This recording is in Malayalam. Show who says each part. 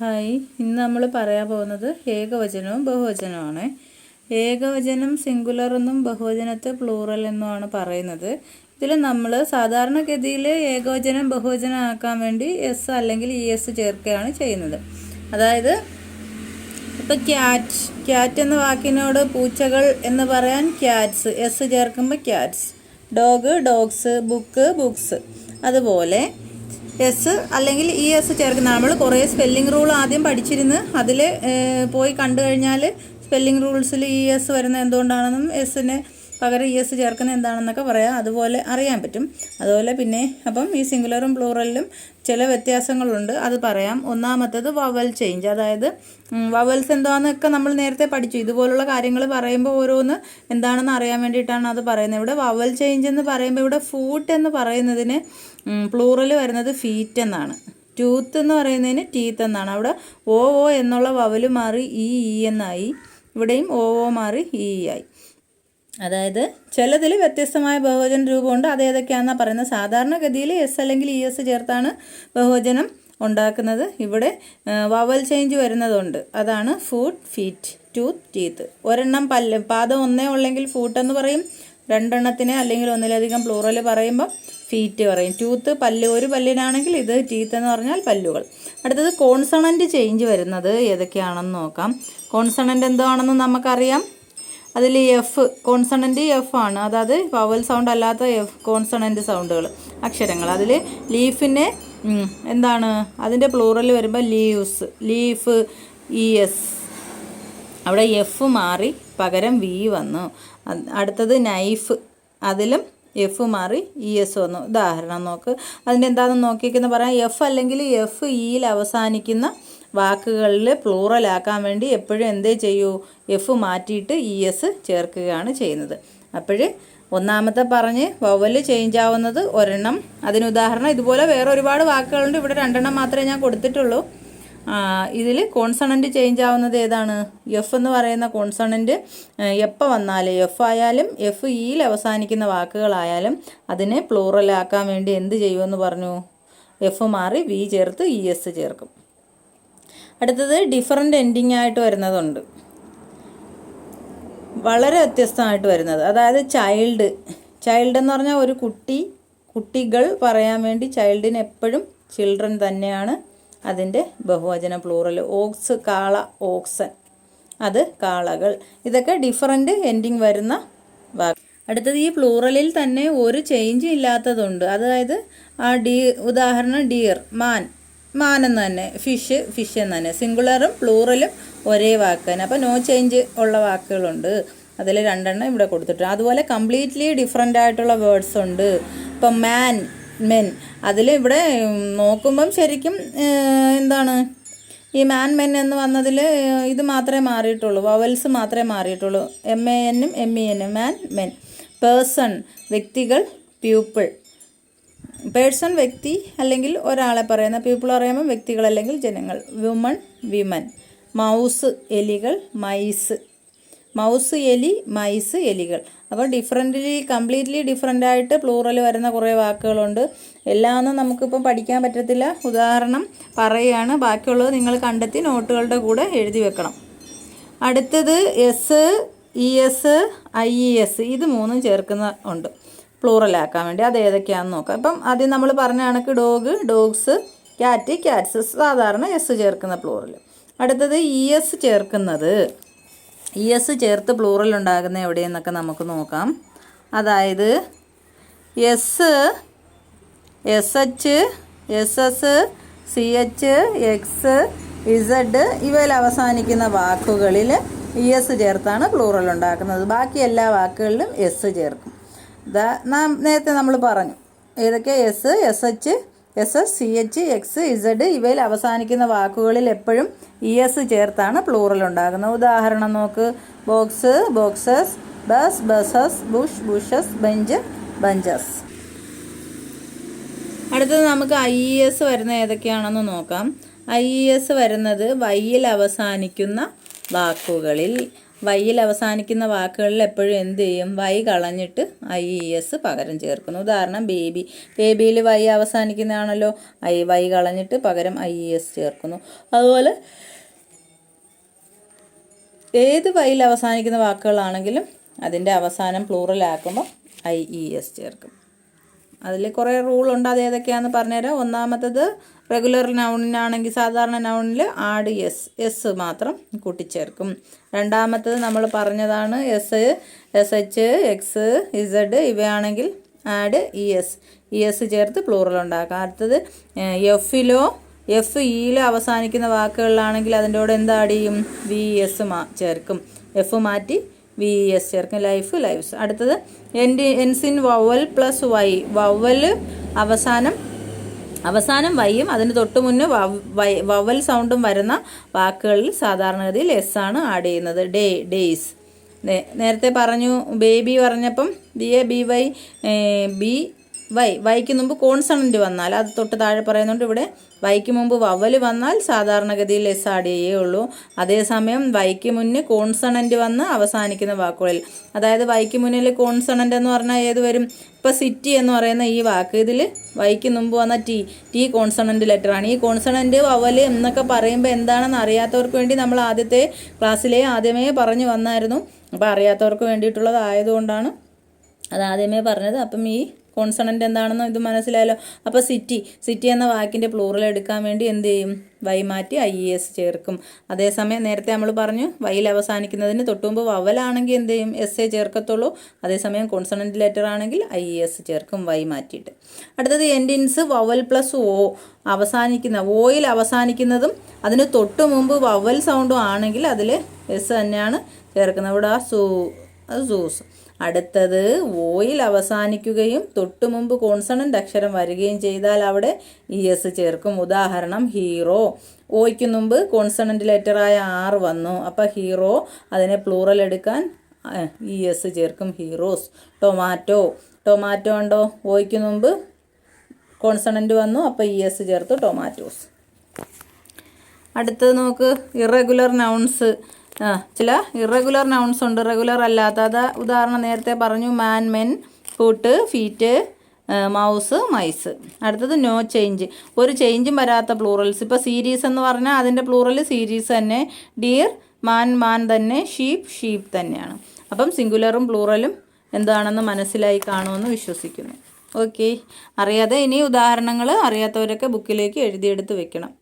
Speaker 1: ഹായ് ഇന്ന് നമ്മൾ പറയാൻ പോകുന്നത് ഏകവചനവും ബഹുവചനവുമാണ്. ഏകവചനം സിംഗുലർ എന്നും ബഹുവചനത്തെ പ്ലൂറൽ എന്നുമാണ് പറയുന്നത്. ഇതിൽ നമ്മൾ സാധാരണഗതിയിൽ ഏകവചനം ബഹുവചനം ആക്കാൻ വേണ്ടി എസ് അല്ലെങ്കിൽ ഇ എസ് ചേർക്കുകയാണ് ചെയ്യുന്നത്. അതായത് ഇപ്പം ക്യാറ്റ് ക്യാറ്റ് എന്ന വാക്കിനോട് പൂച്ചകൾ എന്ന് പറയാൻ ക്യാറ്റ്സ് എസ് ചേർക്കുമ്പോൾ cats dog dogs book books അതുപോലെ എസ് അല്ലെങ്കിൽ ഇ എസ് ചേർക്കുന്ന നമ്മൾ കുറേ സ്പെല്ലിംഗ് റൂൾ ആദ്യം പഠിച്ചിരുന്ന് അതിൽ പോയി കണ്ടു കഴിഞ്ഞാൽ സ്പെല്ലിംഗ് റൂൾസിൽ ഇ എസ് വരുന്ന എന്തുകൊണ്ടാണെന്നും എസിന് പകരം ഇ എസ് ചേർക്കുന്നത് എന്താണെന്നൊക്കെ പറയാം. അതുപോലെ അറിയാൻ പറ്റും. അതുപോലെ പിന്നെ അപ്പം ഈ സിംഗുലറും പ്ലൂറലിലും ചില വ്യത്യാസങ്ങളുണ്ട്. അത് പറയാം. ഒന്നാമത്തേത് വവൽ ചേഞ്ച്. അതായത് വവൽസ് എന്താണെന്നൊക്കെ നമ്മൾ നേരത്തെ പഠിച്ചു. ഇതുപോലുള്ള കാര്യങ്ങൾ പറയുമ്പോൾ ഓരോന്ന് എന്താണെന്ന് അറിയാൻ വേണ്ടിയിട്ടാണ് അത് പറയുന്നത്. ഇവിടെ വവൽ ചേഞ്ച് എന്ന് പറയുമ്പോൾ ഇവിടെ ഫൂട്ട് എന്ന് പറയുന്നതിന് പ്ലൂറൽ വരുന്നത് ഫീറ്റ് എന്നാണ്. ടൂത്ത് എന്ന് പറയുന്നതിന് ടീത്ത് എന്നാണ്. അവിടെ ഓ ഓ എന്നുള്ള വവൽ മാറി ഇ ഇ എന്നായി. ഇവിടെയും ഓ ഓ മാറി ഇ ആയി. അതായത് ചിലതിൽ വ്യത്യസ്തമായ ബഹുവചന രൂപമുണ്ട്. അത് ഏതൊക്കെയാണെന്നാണ് പറയുന്നത്? സാധാരണഗതിയിൽ എസ് അല്ലെങ്കിൽ ഇ എസ് ചേർത്താണ് ബഹുവചനം ഉണ്ടാക്കുന്നത്. ഇവിടെ വവൽ ചേഞ്ച് വരുന്നതുണ്ട്. അതാണ് ഫുഡ് ഫീറ്റ് ടൂത്ത് ടീത്ത് ഒരെണ്ണം പല്ല് പാദം ഒന്നേ ഉള്ളെങ്കിൽ ഫൂട്ട് എന്ന് പറയും. രണ്ടെണ്ണത്തിന് അല്ലെങ്കിൽ ഒന്നിലധികം പ്ലൂറൽ പറയുമ്പോൾ ഫീറ്റ് പറയും. ടൂത്ത് പല്ല് ഒരു പല്ലിനാണെങ്കിൽ ഇത് ടീത്ത് എന്ന് പറഞ്ഞാൽ പല്ലുകൾ. അടുത്തത് കോൺസണന്റ് ചേഞ്ച് വരുന്നത് ഏതൊക്കെയാണെന്ന് നോക്കാം. കോൺസണന്റ് എന്താണെന്ന് നമുക്കറിയാം. അതിൽ എഫ് കോൺസണന്റ് എഫ് ആണ്. അതായത് വവൽ സൗണ്ട് അല്ലാത്ത എഫ് കോൺസണന്റ് സൗണ്ടുകൾ അക്ഷരങ്ങൾ അതിൽ ലീഫിനെ എന്താണ് അതിന്റെ പ്ലൂറൽ വരുമ്പോൾ ലീവ്സ് ലീഫ് ഇ എസ് അവിടെ എഫ് മാറി പകരം വി വന്നു. അടുത്തത് നൈഫ് അതിലും എഫ് മാറി ഇ എസ് വന്നു. ഉദാഹരണം നോക്ക്. അതിന്റെ എന്താണെന്ന് നോക്കിയിരിക്കുന്ന പറയാം എഫ് അല്ലെങ്കിൽ എഫ് ഇയിൽ അവസാനിക്കുന്ന വാക്കുകളിൽ പ്ലൂറലാക്കാൻ വേണ്ടി എപ്പോഴും എന്തേ ചെയ്യൂ? എഫ് മാറ്റിയിട്ട് ഇ എസ് ചേർക്കുകയാണ് ചെയ്യുന്നത്. അപ്പോൾ ഒന്നാമത്തെ പറഞ്ഞ് വവൽ ചേഞ്ച് ആവുന്നത് ഒരെണ്ണം. അതിന് ഉദാഹരണം ഇതുപോലെ വേറെ ഒരുപാട് വാക്കുകളുണ്ട്. ഇവിടെ രണ്ടെണ്ണം മാത്രമേ ഞാൻ കൊടുത്തിട്ടുള്ളൂ. ഇതിൽ കോൺസണന്റ് ചേഞ്ച് ആവുന്നത് ഏതാണ്? എഫ് എന്ന് പറയുന്ന കോൺസണന്റ് എപ്പോൾ വന്നാലും എഫ് ആയാലും എഫ് ഇയിൽ അവസാനിക്കുന്ന വാക്കുകളായാലും അതിനെ പ്ലൂറലാക്കാൻ വേണ്ടി എന്ത് ചെയ്യുമെന്ന് പറഞ്ഞു? എഫ് മാറി വി ചേർത്ത് ഇ എസ് ചേർക്കും. അടുത്തത് ഡിഫറെന്റ് എൻഡിങ് ആയിട്ട് വരുന്നതുണ്ട്. വളരെ വ്യത്യസ്തമായിട്ട് വരുന്നത്. അതായത് ചൈൽഡ് ചൈൽഡ് എന്ന് പറഞ്ഞാൽ ഒരു കുട്ടി കുട്ടികൾ പറയാൻ വേണ്ടി ചൈൽഡിന് എപ്പോഴും ചിൽഡ്രൻ തന്നെയാണ് അതിന്റെ ബഹുവചന പ്ലൂറൽ ഓക്സ് കാള ഓക്സൻ അത് കാളകൾ. ഇതൊക്കെ ഡിഫറന്റ് എൻഡിങ് വരുന്ന വാക്ക്. അടുത്തത് ഈ പ്ലൂറലിൽ തന്നെ ഒരു ചേഞ്ച് ഇല്ലാത്തതുണ്ട്. അതായത് ആ ഡി ഉദാഹരണം ഡിയർ മാൻ മാൻ എന്ന് തന്നെ ഫിഷ് ഫിഷ് എന്ന് തന്നെ. സിംഗുലറും പ്ലൂറലും ഒരേ വാക്ക് തന്നെ അപ്പോൾ നോ ചേഞ്ച് ഉള്ള വാക്കുകളുണ്ട്. അതിൽ രണ്ടെണ്ണം ഇവിടെ കൊടുത്തിട്ടുണ്ട്. അതുപോലെ കംപ്ലീറ്റ്ലി ഡിഫറെന്റ് ആയിട്ടുള്ള വേർഡ്സ് ഉണ്ട്. ഇപ്പം മാൻ മെൻ അതിൽ ഇവിടെ നോക്കുമ്പം ശരിക്കും എന്താണ്? ഈ മാൻ മെൻ എന്ന് വന്നതിൽ ഇത് മാത്രമേ മാറിയിട്ടുള്ളൂ. വവൽസ് മാത്രമേ മാറിയിട്ടുള്ളൂ. എം എ എന്നും എം ഇ എന്നും മാൻ മെൻ പേഴ്സൺ വ്യക്തികൾ പ്യൂപ്പിൾ പേഴ്സൺ വ്യക്തി അല്ലെങ്കിൽ ഒരാളെ പറയുന്ന പീപ്പിൾ പറയുമ്പോൾ വ്യക്തികൾ അല്ലെങ്കിൽ ജനങ്ങൾ. വുമൺ വിമൻ മൗസ് എലികൾ മൈസ് മൗസ് എലി മൈസ് എലികൾ. അപ്പോൾ ഡിഫറെന്റ്ലി കംപ്ലീറ്റ്ലി ഡിഫറെന്റ് ആയിട്ട് പ്ലൂറൽ വരുന്ന കുറേ വാക്കുകളുണ്ട്. എല്ലാമൊന്നും നമുക്കിപ്പോൾ പഠിക്കാൻ പറ്റത്തില്ല. ഉദാഹരണം പറയുകയാണ്. ബാക്കിയുള്ളത് നിങ്ങൾ കണ്ടെത്തി നോട്ടുകളുടെ കൂടെ എഴുതി വെക്കണം. അടുത്തത് S E S I E S ഇത് മൂന്നും ചേർക്കുന്ന ഉണ്ട്. പ്ലൂറലാക്കാൻ വേണ്ടി അത് ഏതൊക്കെയാണെന്ന് നോക്കാം. ഇപ്പം ആദ്യം നമ്മൾ പറഞ്ഞ കണക്ക് ഡോഗ് ഡോഗ്സ് ക്യാറ്റ് ക്യാറ്റ്സ് സാധാരണ എസ് ചേർക്കുന്ന പ്ലൂറൽ അടുത്തത് ഇ എസ് ചേർക്കുന്നത്. ഇ എസ് ചേർത്ത് പ്ലൂറൽ ഉണ്ടാകുന്ന എവിടെയെന്നൊക്കെ നമുക്ക് നോക്കാം. അതായത് S S H S S C H X Z ഇവയിൽ അവസാനിക്കുന്ന വാക്കുകളിൽ ഇ എസ് ചേർത്താണ് പ്ലൂറൽ ഉണ്ടാക്കുന്നത്. ബാക്കി എല്ലാ വാക്കുകളിലും എസ് ചേർക്കും. ഇതാ നാം നേരത്തെ നമ്മൾ പറഞ്ഞു. ഏതൊക്കെ? S S H S S C H X Z ഇവയിൽ അവസാനിക്കുന്ന വാക്കുകളിൽ എപ്പോഴും ഇ എസ് ചേർത്താണ് പ്ലൂറൽ ഉണ്ടാകുന്നത്. ഉദാഹരണം നോക്ക്. Box boxes bus buses bush bushes bench benches അടുത്തത് നമുക്ക് ഐ ഇ എസ് വരുന്ന ഏതൊക്കെയാണെന്ന് നോക്കാം. ഐ ഇ എസ് വരുന്നത് വൈയിൽ അവസാനിക്കുന്ന വാക്കുകളിൽ. വൈയിൽ അവസാനിക്കുന്ന വാക്കുകളിൽ എപ്പോഴും എന്ത് ചെയ്യും? വൈ കളഞ്ഞിട്ട് ഐ ഇ എസ് പകരം ചേർക്കുന്നു. ഉദാഹരണം ബേബി. ബേബിയിൽ വൈ അവസാനിക്കുന്നതാണല്ലോ. ഐ വൈ കളഞ്ഞിട്ട് പകരം ഐ ഇ എസ് ചേർക്കുന്നു. അതുപോലെ ഏത് വൈയിൽ അവസാനിക്കുന്ന വാക്കുകളാണെങ്കിലും അതിന്റെ അവസാനം പ്ലൂറലാക്കുമ്പോൾ ഐ ഇ എസ് ചേർക്കും. അതിൽ കുറേ റൂൾ ഉണ്ട്. അത് ഏതൊക്കെയാണെന്ന് പറഞ്ഞുതരാം. ഒന്നാമത്തത് റെഗുലർ നൗണിനാണെങ്കിൽ സാധാരണ നൗണിൽ ആഡ് എസ് എസ് മാത്രം കൂട്ടിച്ചേർക്കും. രണ്ടാമത്തത് നമ്മൾ പറഞ്ഞതാണ് S S H X Z ഇവയാണെങ്കിൽ add E S E S ചേർത്ത് പ്ലൂറൽ ഉണ്ടാക്കാം. അടുത്തത് എഫിലോ എഫ് ഇയിലോ അവസാനിക്കുന്ന വാക്കുകളിലാണെങ്കിൽ അതിന്റെ കൂടെ എന്താ ആഡ് ചെയ്യും? വി എസ് മാ ചേർക്കും. എഫ് മാറ്റി വി എസ് ചേർക്കും. ലൈഫ് ലൈഫ്സ് അടുത്തത് എൻഡ് എൻസിൻ വവൽ പ്ലസ് വൈ വവൽ അവസാനം അവസാനം വൈയും അതിന് തൊട്ട് മുന്നേ വൈ വവൽ സൗണ്ടും വരുന്ന വാക്കുകളിൽ സാധാരണഗതിയിൽ എസ് ആണ് ആഡ് ചെയ്യുന്നത്. ഡേ ഡേയ്സ് നേരത്തെ പറഞ്ഞു ബേബി പറഞ്ഞപ്പം B A B Y B Y വൈക്ക് മുമ്പ് കോൺസണന്റ് വന്നാൽ അത് തൊട്ട് താഴെ പറയുന്നുണ്ട് ഇവിടെ വൈക്ക് മുമ്പ് വവൽ വന്നാൽ സാധാരണഗതിയിൽ എസ് ആഡ് ഉള്ളൂ. അതേസമയം വൈക്ക് മുന്നേ കോൺസണന്റ് വന്ന് അവസാനിക്കുന്ന വാക്കുകളിൽ. അതായത് വൈക്ക് മുന്നിൽ കോൺസണന്റ് എന്ന് പറഞ്ഞാൽ ഏത് വരും? ഇപ്പോൾ സിറ്റി എന്ന് പറയുന്ന ഈ വാക്ക് ഇതിൽ വൈക്ക് മുമ്പ് വന്ന ടി ടി കോൺസണന്റ് ലെറ്ററാണ് ഈ കോൺസണന്റ് വവൽ എന്നൊക്കെ പറയുമ്പോൾ എന്താണെന്ന് അറിയാത്തവർക്ക് വേണ്ടി നമ്മൾ ആദ്യത്തെ ക്ലാസ്സിലെ ആദ്യമേ പറഞ്ഞു വന്നായിരുന്നു. അപ്പോൾ അറിയാത്തവർക്ക് വേണ്ടിയിട്ടുള്ളത് ആയതുകൊണ്ടാണ് അത് ആദ്യമേ പറഞ്ഞത്. അപ്പം ഈ കോൺസണന്റ് എന്താണെന്ന് ഇത് മനസ്സിലായല്ലോ. അപ്പോൾ സിറ്റി സിറ്റി എന്ന വാക്കിന്റെ പ്ലൂറൽ എടുക്കാൻ വേണ്ടി എന്ത് ചെയ്യും? വൈ മാറ്റി ഐ ഇ എസ് ചേർക്കും. അതേസമയം നേരത്തെ നമ്മൾ പറഞ്ഞു വൈയിൽ അവസാനിക്കുന്നതിന് തൊട്ടുമുമ്പ് വവലാണെങ്കിൽ എന്ത് ചെയ്യും? എസ് എ ചേർക്കത്തുള്ളൂ. അതേസമയം കോൺസണന്റ് ലെറ്റർ ആണെങ്കിൽ ഐ ഇ എസ് ചേർക്കും വൈ മാറ്റിയിട്ട്. അടുത്തത് എൻഡിൻസ് വവൽ പ്ലസ് ഓ അവസാനിക്കുന്ന ഓയിൽ അവസാനിക്കുന്നതും അതിന് തൊട്ട് മുമ്പ് വവൽ സൗണ്ടും ആണെങ്കിൽ അതിൽ എസ് തന്നെയാണ് ചേർക്കുന്നത്. ഇവിടെ ആ സൂ സൂസ്. അടുത്തത് ഓയിൽ അവസാനിക്കുകയും തൊട്ടു മുമ്പ് കോൺസണന്റ് അക്ഷരം വരികയും ചെയ്താൽ അവിടെ ഇ എസ് ചേർക്കും. ഉദാഹരണം ഹീറോ ഓയ്ക്ക് മുമ്പ് കോൺസണന്റ് ലെറ്ററായ ആർ വന്നു. അപ്പോൾ ഹീറോ അതിനെ പ്ലൂറൽ എടുക്കാൻ ഇ എസ് ചേർക്കും ഹീറോസ് ടൊമാറ്റോ ടൊമാറ്റോ ഉണ്ടോ? ഓയ്ക്ക് മുമ്പ് കോൺസണന്റ് വന്നു അപ്പോൾ ഇ എസ് ചേർത്തു ടൊമാറ്റോസ് അടുത്തത് നമുക്ക് ഇറഗുലർ നൗൺസ് ചില ഇറഗുലർ നൗൺസ് ഉണ്ട്. റെഗുലർ അല്ലാത്ത. അത് ഉദാഹരണം നേരത്തെ പറഞ്ഞു. Man men foot feet mouse mice അടുത്തത് നോ ചേഞ്ച് ഒരു ചേഞ്ചും വരാത്ത പ്ലൂറൽസ് ഇപ്പോൾ സീരീസ് എന്ന് പറഞ്ഞാൽ അതിന്റെ പ്ലൂറൽ സീരീസ് തന്നെ. ഡിയർ മാൻ മാൻ തന്നെ. ഷീപ്പ് ഷീപ്പ് തന്നെയാണ്. അപ്പം സിംഗുലറും പ്ലൂറലും എന്താണെന്ന് മനസ്സിലായി കാണുമെന്ന് വിശ്വസിക്കുന്നു. ഓക്കെ അറിയാതെ ഇനി ഉദാഹരണങ്ങൾ അറിയാത്തവരൊക്കെ ബുക്കിലേക്ക് എഴുതിയെടുത്ത് വെക്കണം.